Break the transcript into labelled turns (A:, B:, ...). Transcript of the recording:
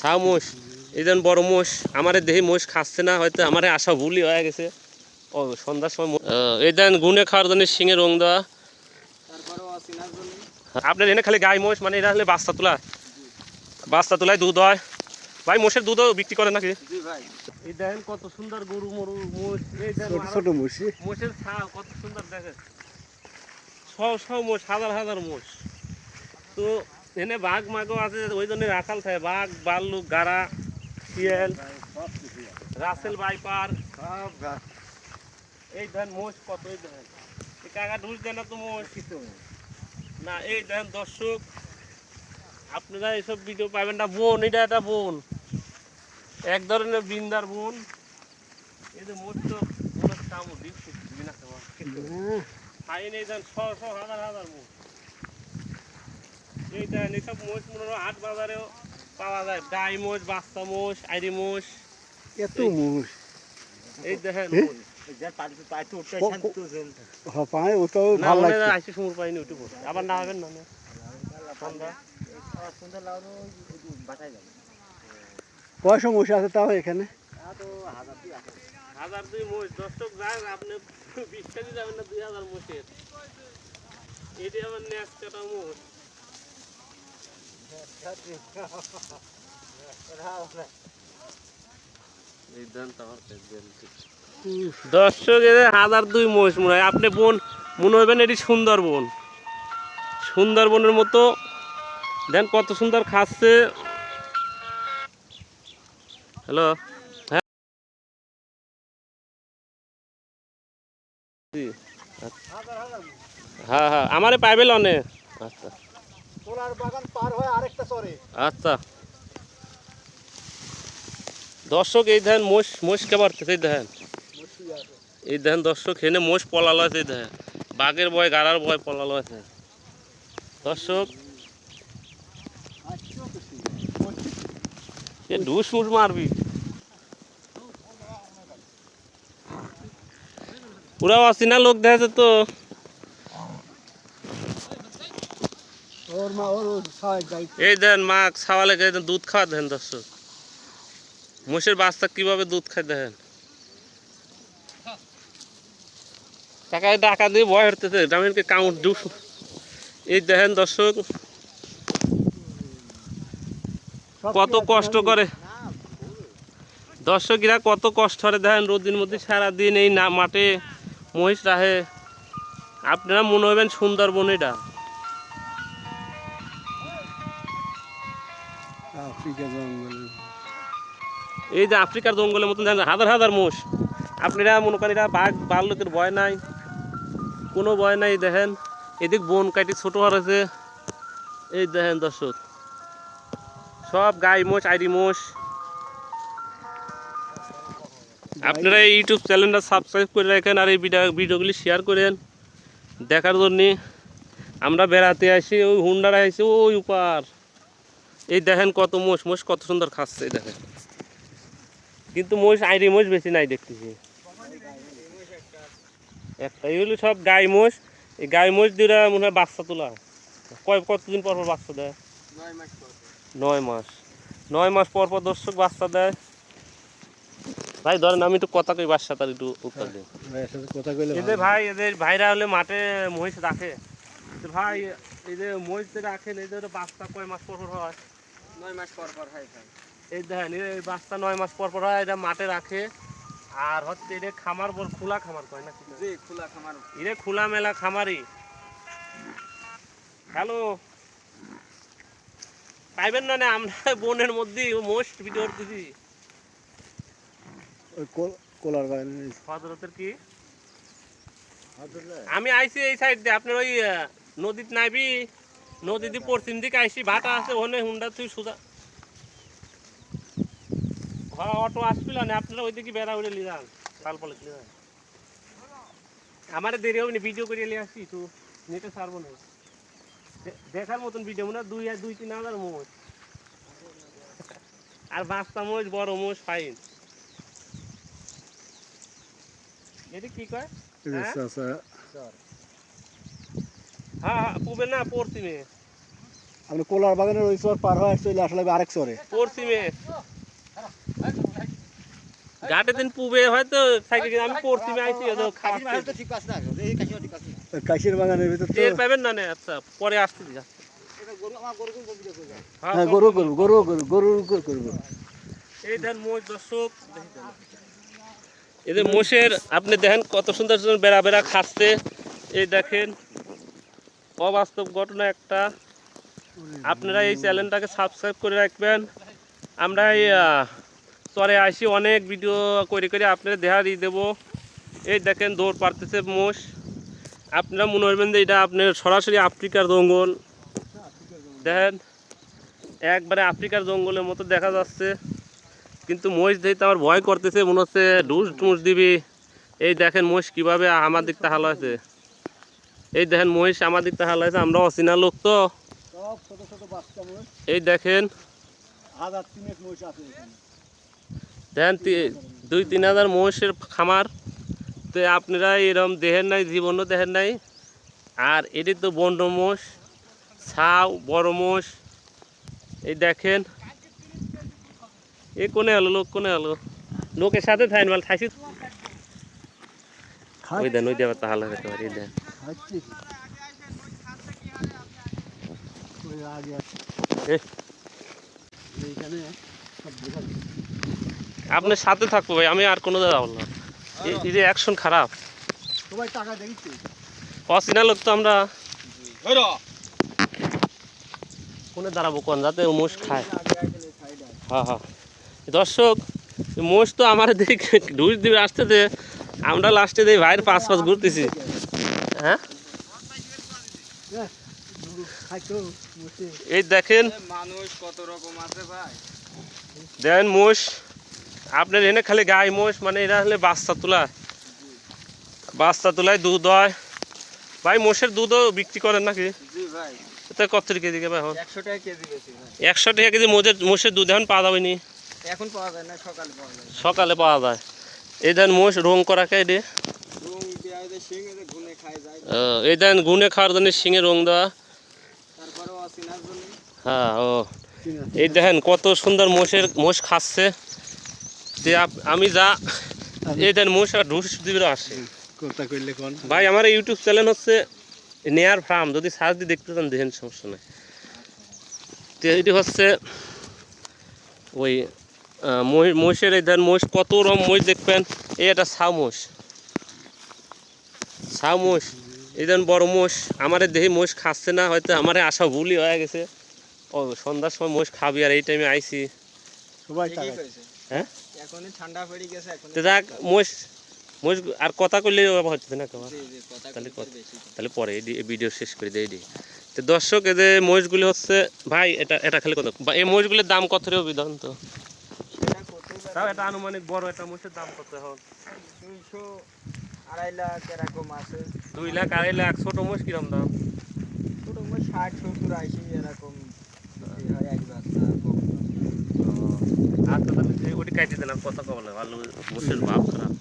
A: সা মোষ এই যেন বড় মোষ। আমার দেহি মোষ খাচ্ছে না হয়তো আমার আশা ভুলই হয়ে গেছে। ও সন্ধ্যার সময় এই দেন গুনে খাওয়ার জন্য শিঙে রং দেওয়া। আপনার এনে খালি গাই মোষ মানে এটা হলে বাচ্চা তোলা। বাচ্চা তোলায় দুধ হয়। ভাই মোষের দুধও বিক্রি করে নাকি? এই দেখেন কত সুন্দর গরু মরু মোষ। এই
B: ছোট ছোট মুসি
A: মোষের ছা কত সুন্দর দেখেন। সব সব মোষ হাজার হাজার মোষ। তো এনে বাঘ মাগও আছে ওই জন্য রাখাল থাকে। বাঘ বাল্লুক গাড়া শিয়াল রাসেল বাইপার।
B: সব গাছ।
A: এই দেখেন মোষ কত এই এই কাকা ঢুস দেন না তো মোষ? না এই দেখেন দর্শক আপনারা এইসব ভিডিও পাবেন না। বোন এটা একটা বোন। এক ধরনের বৃন্দার বোন। এই যে মোষ তো বোনের কামড় দিচ্ছে দিবি না কেমন ফাইন এই দেন ছ হাজার হাজার মোষ। এই দেন এইসব মোষ মনে হয় হাট বাজারেও পাওয়া যায়। গাই মোষ বাচ্চা মোষ আইরি মোষ।
B: এত মুস
A: এই দেখেন? মোষ। আবার না হবেন না
B: কয়শো আছে তাও এখানে?
A: হাজার দুই মোষ দর্শক যাক আপনি বিশ্বাসই যাবেন না দুই হাজার মোষের। এটি আবার নেক্সট কাটা মোষ। দর্শক হাজার দুই মোষ মনে হয়। আপনি বোন, মনে হবেন এটি সুন্দরবন সুন্দরবনের মতো। দেন কত সুন্দর খাচ্ছে। হ্যালো? হ্যাঁ? হ্যাঁ হ্যাঁ। আমারে পাইবে লনে। আচ্ছা। আচ্ছা। দর্শক, এই দেখেন মোষ মোষ কে পারতেছে এই দেখেন। এই দেখেন দর্শক হেনে মোষ পলালো আছে, এই দেখেন। বাঘের ভয়, গাড়ার ভয় পলালো আছে। দর্শক। এ ঢুস মুস মারবি। পুরা অচেনা লোক দেখেছে তো
B: ওর মা ওর সবাই গাই
A: এই দেন মা ছাওয়ালে দুধ খাওয়া দেন দর্শক। মোষের বাচ্চা কীভাবে দুধ খায় দেখেন? টাকায় টাকা দিয়ে ভয় হতেছে গ্রামীণকে কাউন্ট দুশো এই দেখেন দর্শক কত কষ্ট করে। দর্শকরা কত কষ্ট করে দেখেন রোদির মধ্যে সারাদিন এই না মাঠে মহিষ রাহে আপনারা মনে হবেন সুন্দরবন এটা।
B: আফ্রিকা জঙ্গল।
A: এই যে আফ্রিকার জঙ্গলের মতন হাজার হাজার মোষ। আপনারা মনে করেন এরা বাঘ বাল লোকের ভয় নাই, কোনো ভয় নাই, দেখেন। এদিক বন কাটি ছোট হয়েছে এই দেখেন দর্শক, সব গাই মোষ, আইরি মোষ। আপনারা এই ইউটিউব চ্যানেলটা সাবস্ক্রাইব করে রাখেন আর এই ভিডিও ভিডিওগুলি শেয়ার করেন দেখার জন্যে। আমরা বেড়াতে আসি, ওই হুন্ডারা আসি ওই উপার। এই দেখেন কত মোষ মোষ কত সুন্দর খাচ্ছে এই দেখেন। কিন্তু মোষ আইরি মোষ বেশি নাই দেখতেছি। একটা এগুলো সব গাই মোষ। এই গাই মোষ দুটা মনে হয় বাচ্চা তোলা। কয় কতদিন পর পর বাচ্চা দেয়? নয় মাস নয় মাস। পর পর দর্শক বাচ্চা দেয়। ভাই ধরেন আমি একটু কথা কই বাচ্চা তার একটু উত্তর দিই। এদের ভাই এদের ভাইরা হলে মাঠে মহিষ রাখে। তো ভাই এই যে মহিষ যে রাখেন এদের বাচ্চা কয় মাস পর পর হয়?
C: নয় মাস পর পর হয় ভাই।
A: এই দেখেন এই বাচ্চা নয় মাস পর পর হয় এটা মাঠে রাখে। আর হচ্ছে এটা খামার বল খোলা খামার কয় না
C: জি খোলা খামার।
A: খোলা মেলা খামারি হ্যালো? পাইবেন না না? আমরা বনের মধ্যে মোস্ট ভিডিও
B: ওই কোল- কোলার
A: কি? আমি আইছি এই সাইড দিয়ে। আপনার ওই নদীত নাইবি নদী দিয়ে পশ্চিম দিকে আইসি ভাটা আছে ওখানে হুন্ডা তুই সুদা হ্যাঁ অটো আসছিল না আপনারা ওই দিকে বেড়া উড়ে লিজান পাল পালে লিজান আমার দেরি হবে না ভিডিও করে নিয়ে আসছি তো নেটে ছাড়বো না। দেখার মতন ভিডিও মনে দুই দুই দুই তিন হাজার মোষ আর বাচ্চা মোষ বড় মোষ ফাইন এটি কি কয়? হ্যাঁ? হ্যাঁ, হ্যাঁ না
B: আপনি কোলার বাগানের ওই চর পার হয়ে চলে আসলে আরেক চরে।
A: পশ্চিমে। আমি
B: কাশির
A: পাবেন না আচ্ছা পরে আসতে আচ্ছা।
B: হ্যাঁ, হ্যাঁ গরু
A: এই মোষ দর্শক এদের মোষের আপনি দেখেন কত সুন্দর সুন্দর বেড়া বেড়া খাচ্ছে। এই দেখেন অবাস্তব ঘটনা একটা। আপনারা এই চ্যানেলটাকে সাবস্ক্রাইব করে রাখবেন। আমরা এই চরে আসি, অনেক ভিডিও করে করে আপনারা দেখা দিয়ে দেবো। এই দেখেন, দৌড় পারতেছে মোষ। আপনারা মনে করবেন যে এটা আপনার সরাসরি আফ্রিকার জঙ্গল। দেখেন, একবারে আফ্রিকার জঙ্গলের মতো দেখা যাচ্ছে। কিন্তু মহিষ দেখতে আমার ভয় করতেছে, মনে হচ্ছে ডুস টুস দিবি। এই দেখেন মহিষ কীভাবে আমার দিকটা হাল আছে। এই দেখেন মহিষ আমার দিকটা হাল আছে আমরা অচেনা লোক তো। এই দেখেন। দেখেন দুই তিন হাজার মহিষের খামার। তো আপনারা এরকম দেখেন নাই জীবনও দেখেন নাই। আর এটি তো বন্ড মোষ ছাউ বড় মোষ এই দেখেন। এ কোনে হলো লোক কোনে হলো লোকের সাথে থাইন মাল থাইছি। ওই দেন ওই দেবার তাহলে হতে পারি দেন। আপনার সাথে থাকব ভাই আমি আর কোনো জায়গা বললাম এই- যে অ্যাকশন খারাপ।
B: সবাই টাকা দেখছি
A: অচেনা লোক তো আমরা। কোনে দাঁড়াবো কোন? যাতে ও মোষ খায়। হ্যাঁ হ্যাঁ। দর্শক মোষ তো আমার দিকে ঢুস দিবে আসতেছে আমরা লাস্টে দিয়ে ভাইয়ের পাঁচ পাঁচ ঘুরতেছি। হ্যাঁ? এই দেখেন।
C: মানুষ কত রকম আছে ভাই।
A: দেখেন মোষ। আপনার এনে খালি গাই মোষ মানে এরা হলে বাচ্চা তোলা। বাচ্চা তোলায় দুধ হয়। ভাই মোষের দুধও বিক্রি করেন নাকি?
C: জি ভাই।
A: কত কেজি কেবে এখন?
C: একশো টাকা কেজি বেশি ভাই।
A: একশো টাকা কেজি মোষের মোষের দুধ এখন পাওয়া যাবে নি?
C: এখন পাওয়া যায় না সকালে পাওয়া যায়।
A: সকালে পাওয়া যায়। এই দেন মোষ রং করা কে এই দেন গুনে খাওয়ার জন্য শিঙে রং দেওয়া হ্যাঁ ও। এই দেখেন কত সুন্দর মোষের মোষ খাচ্ছে। যে আমি যা এই দেন মোষ আর ঢুস দিবে আসে। ভাই আমার ইউটিউব চ্যানেল হচ্ছে নেয়ার ফার্ম। যদি সার্চ দিয়ে দেখতে চান দেখেন সমস্যা নেই। তো এটি হচ্ছে ওই মহিষের এই দেন মহিষ কত রকম মহিষ দেখবেন। এই একটা ছাউ মোষ। ছাউ মোষ। এই দেন বড় মোষ। আমার দেখি মোষ খাচ্ছে না হয়তো আমার আশা ভুলই হয়ে গেছে। ও সন্ধ্যার সময় মোষ খাবি আর এই টাইমে আইছি।
B: সবাই
A: হ্যাঁ?
C: এখনই ঠান্ডা পড়ে গেছে এখন
A: তো যাক মোষ মোষ আর কথা কইলে হচ্ছে না কেমন
C: জি জি কথা
A: তাহলে তাহলে পরে ভিডিও শেষ করে দেয় এডি তো দর্শক এদের মহিষগুলি হচ্ছে ভাই এটা এটা খালি কত বা এই মহিষগুলির দাম কত রে বিধান তো তাও এটা আনুমানিক বড় একটা মোষের দাম কত এখন?
C: আড়াই লাখ এরকম আছে।
A: দুই লাখ আড়াই লাখ ছোট মহিষ কিরম দাম?
C: ছোট মোট ষাট সত্তর আশি এরকম। হয় এক বাচ্চা
A: আচ্ছা তাহলে ওটি কাটি দিলাম কথা কবলে ভালো মহিষের ভাব খারাপ।